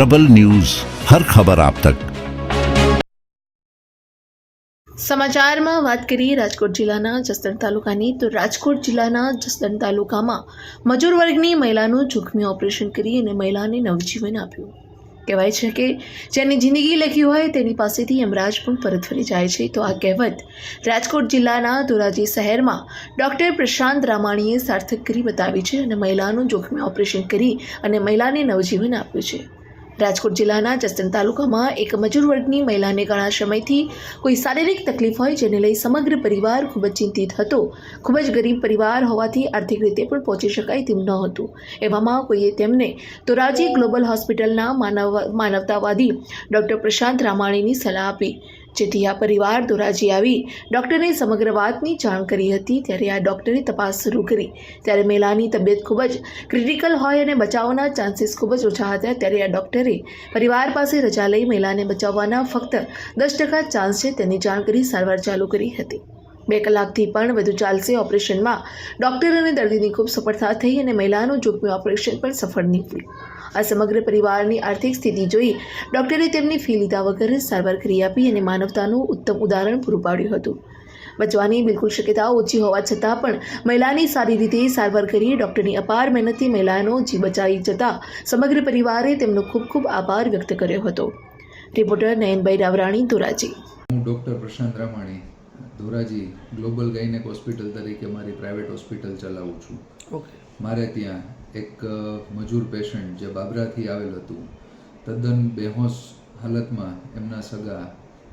प्रबल न्यूज हर खबर आप तक સમાચારમાં વાત કરીએ રાજકોટ જિલ્લાના જસદણ તાલુકાની તો રાજકોટ જિલ્લાના જસદણ તાલુકામાં મજૂર વર્ગની મહિલાનું જોખમી ઓપરેશન કરી અને મહિલાને નવજીવન આપ્યું કહેવાય છે કે જેની જિંદગી લખી હોય તેની પાસેથી યમરાજ પણ પરત ફરી જાય છે તો આ કહેવત રાજકોટ જિલ્લાના ધોરાજી શહેરમાં ડૉક્ટર પ્રશાંત રામાણીએ સાર્થક કરી બતાવી છે અને મહિલાનું જોખમી ઓપરેશન કરી અને મહિલાને નવજીવન આપ્યું છે રાજકોટ જિલ્લાના જસદણ તાલુકામાં એક મજૂર વર્ગની મહિલાને ઘણા સમયથી કોઈ શારીરિક તકલીફ હોય જેને લઈ સમગ્ર પરિવાર ખૂબ જ ચિંતિત હતો. ખૂબ જ ગરીબ પરિવાર હોવાથી આર્થિક રીતે પણ પહોંચી શકાય તેમ ન હતું. એવામાં કોઈએ તેમને તોરાજી ગ્લોબલ હોસ્પિટલના માનવ, માનવતાવાદી ડૉક્ટર પ્રશાંત રામાણીની સલાહ આપી. જેથી આ પરિવાર ધોરાજી આવી ડૉક્ટરને સમગ્ર વાતની જાણ કરી હતી ત્યારે આ ડૉક્ટરે તપાસ શરૂ કરી. ત્યારે મહિલાની તબિયત ખૂબ જ ક્રિટિકલ હોય અને બચાવના ચાન્સીસ ખૂબ જ ઓછા હતા. ત્યારે આ ડૉક્ટરે પરિવાર પાસે રજા લઈ મહિલાને બચાવવાના ફક્ત દસ ટકા ચાન્સ છે તેની જાણ કરી સારવાર ચાલુ કરી હતી. બે કલાકથી પણ વધુ ચાલશે ઓપરેશનમાં. ડૉક્ટર અને દર્દીની ખૂબ સફળતા થઈ અને મહિલાનું જોખમી ઓપરેશન પણ સફળ નીકળ્યું. આ સમગ્ર પરિવારની આર્થિક સ્થિતિ જોઈ ડૉક્ટરે તેમની ફી લીધા વગર સારવાર કરી આપી અને માનવતાનું ઉત્તમ ઉદાહરણ પૂરું પાડ્યું હતું. બચવાની બિલકુલ શક્યતાઓ ઓછી હોવા છતાં પણ મહિલાની સારી રીતે સારવાર કરી ડૉક્ટરની અપાર મહેનતથી મહિલાનો જીવ બચાવી જતા સમગ્ર પરિવારે તેમનો ખૂબ ખૂબ આભાર વ્યક્ત કર્યો હતો. રિપોર્ટર નયનભાઈ રાવરાણી ધોરાજી. હું doctor Prashant Ramani. Dhoraji global gynaec hospital તરીકે મારી પ્રાઇવેટ હોસ્પિટલ ચલાવું છું. ઓકે મારે ત્યાં એક મજૂર પેશન્ટ જે બાબરાથી આવેલ હતું તદ્દન બેહોશ હાલતમાં એમના સગા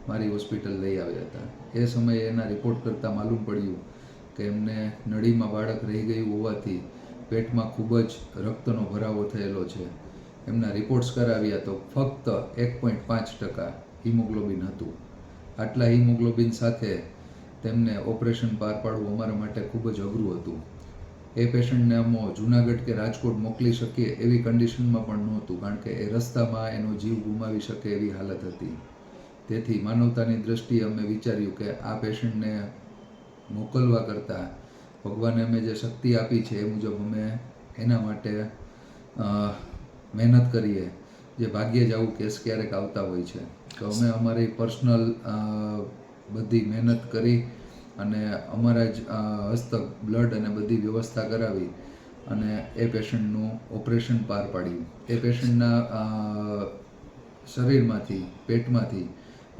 મારી હોસ્પિટલ લઈ આવ્યા હતા. એ સમયે એના રિપોર્ટ કરતાં માલુમ પડ્યું કે એમને નળીમાં બાળક રહી ગયું હોવાથી પેટમાં ખૂબ જ રક્તનો ભરાવો થયેલો છે. એમના રિપોર્ટ્સ કરાવ્યા તો ફક્ત એક પોઈન્ટ પાંચ ટકા હિમોગ્લોબિન હતું. આટલા હિમોગ્લોબિન સાથે તેમને ઓપરેશન પાર પાડવું અમારા માટે ખૂબ જ અઘરું હતું. એ પેશન્ટને અમો જુનાગઢ કે રાજકોટ મોકલી શકીએ એવી કન્ડિશનમાં પણ નહોતું, કારણ કે એ રસ્તામાં એનો જીવ ગુમાવી શકે એવી હાલત હતી. તેથી માનવતાની દ્રષ્ટિએ અમે વિચાર્યું કે આ પેશન્ટને મોકલવા કરતાં ભગવાને અમે જે શક્તિ આપી છે એ મુજબ અમે એના માટે મહેનત કરીએ. જે ભાગ્યે જ આવું કેસ ક્યારેક આવતા હોય છે. તો અમે અમારી પર્સનલ બધી મહેનત કરી અને અમારા જ હસ્તક બ્લડ અને બધી વ્યવસ્થા કરાવી અને એ પેશન્ટનું ઓપરેશન પાર પાડ્યું. એ પેશન્ટના શરીરમાંથી પેટમાંથી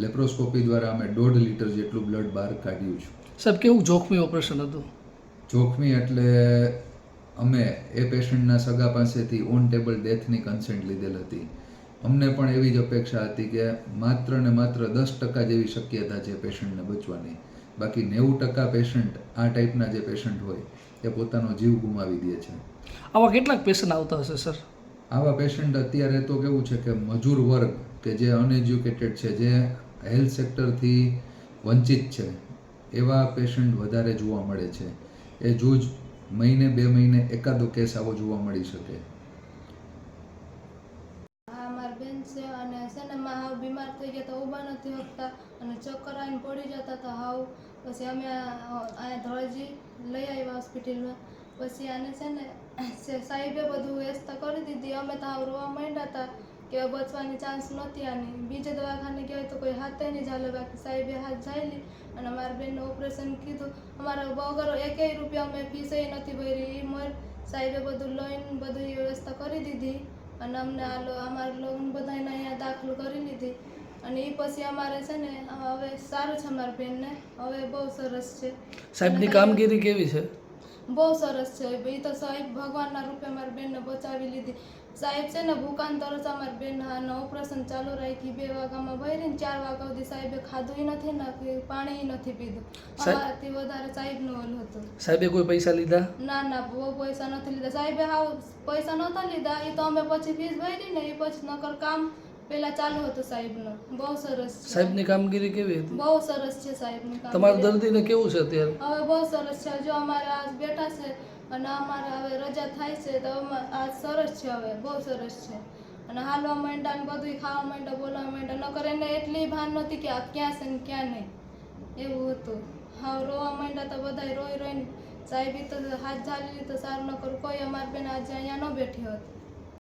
લેપ્રોસ્કોપી દ્વારા અમે દોઢ લીટર જેટલું બ્લડ બહાર કાઢ્યું છે. સાહેબ કેવું જોખમી ઓપરેશન હતું? જોખમી એટલે અમે એ પેશન્ટના સગા પાસેથી ઓન ટેબલ ડેથની કન્સેન્ટ લીધેલ હતી. અમને પણ એવી જ અપેક્ષા હતી કે માત્ર ને માત્ર દસ ટકા જેવી શક્યતા છે પેશન્ટને બચવાની. બાકી નેવું ટકા પેશન્ટ આ ટાઈપના જે પેશન્ટ હોય એ પોતાનો જીવ ગુમાવી દે છે. આવા કેટલાક પેશન્ટ આવતા હશે સર? આવા પેશન્ટ અત્યારે તો કેવું છે કે મજૂર વર્ગ કે જે અનએજ્યુકેટેડ છે જે હેલ્થ સેક્ટરથી વંચિત છે એવા પેશન્ટ વધારે જોવા મળે છે. એ જૂજ મહિને બે મહિને એકાદો કેસ આવો જોવા મળી શકે આ મારી બેન છે અને છે ને માં હાવ બીમાર થઈ ગયા તો ઊભા નથી શકતા અને ચક્કર આવીને પડી જતા તો હાવ. પછી અમે અહીંયા ધોળજી લઈ આવ્યા હોસ્પિટલમાં. પછી આને છે ને સાહેબે બધું વ્યવસ્થા કરી દીધી. અમે તો હાવ રોવા માંડ્યા હતા કે બચવાની ચાન્સ નહોતી આની. બીજે દવાખાને કહેવાય તો કોઈ હાથે નહીં ચાલે. બાકી સાહેબે હાથ જાયલી અને મારા બેનનું ઓપરેશન કીધું. અમારા વગર એકેય રૂપિયા અમે ફીસ નથી ભરી એ મર સાહેબે બધું લઈને બધું વ્યવસ્થા કરી દીધી. અને અમને આ અમારે અમારા બધાને અહીંયા દાખલ કરી લીધી. અને એ પછી અમારે છે ને હવે સારું છે અમારા બેનને. હવે બહુ સરસ છે. સાહેબની કામગીરી કેવી છે? બહુ સરસ છે. એ તો સાહેબ ભગવાનના રૂપે મારી બેનને બચાવી લીધી. સાહેબ છે ને ભૂકાન તરસ અમારી બેન ઓપરેશન ચાલુ રાખી બે વાગ્યામાં ભરીને ચાર વાગ્યા સુધી સાહેબે ખાધું નથી ને પાણી નથી પીધું. અમારાથી વધારે સાહેબનું ઓલું હતું. સાહેબે કોઈ પૈસા લીધા? ના ના બહુ પૈસા નથી લીધા. સાહેબે હાવ પૈસા નહોતા લીધા. એ તો અમે પછી ફીસ ભરી ને એ પછી નકર કામ પેલા ચાલુ હતું સાહેબનું. બહુ સરસ છે. સાહેબની કામગીરી કેવી હતી? બહુ સરસ છે સાહેબની કામ તમારા દર્દીને કેવું છે અત્યારે? હવે બહુ સરસ છે. જો અમારે આજ બેઠા છે અને અમારે હવે રજા થાય છે તો આજ સરસ છે હવે. બહુ સરસ છે. અને હાલવા માંડ્યા ને બધું ખાવા માંડ્યા બોલવા માંડ્યા. નકર એને એટલી ભાન નહોતી કે આ ક્યાં છે ને ક્યાં નહીં. એવું હતું. હાવ રોવા માંડ્યા તો બધા રોઈ રોઈને સાહેબી તો હાથ ઝાલી તો સારું ન કરું કોઈ અમારી બેન આજે અહીંયા ન બેઠી હોત.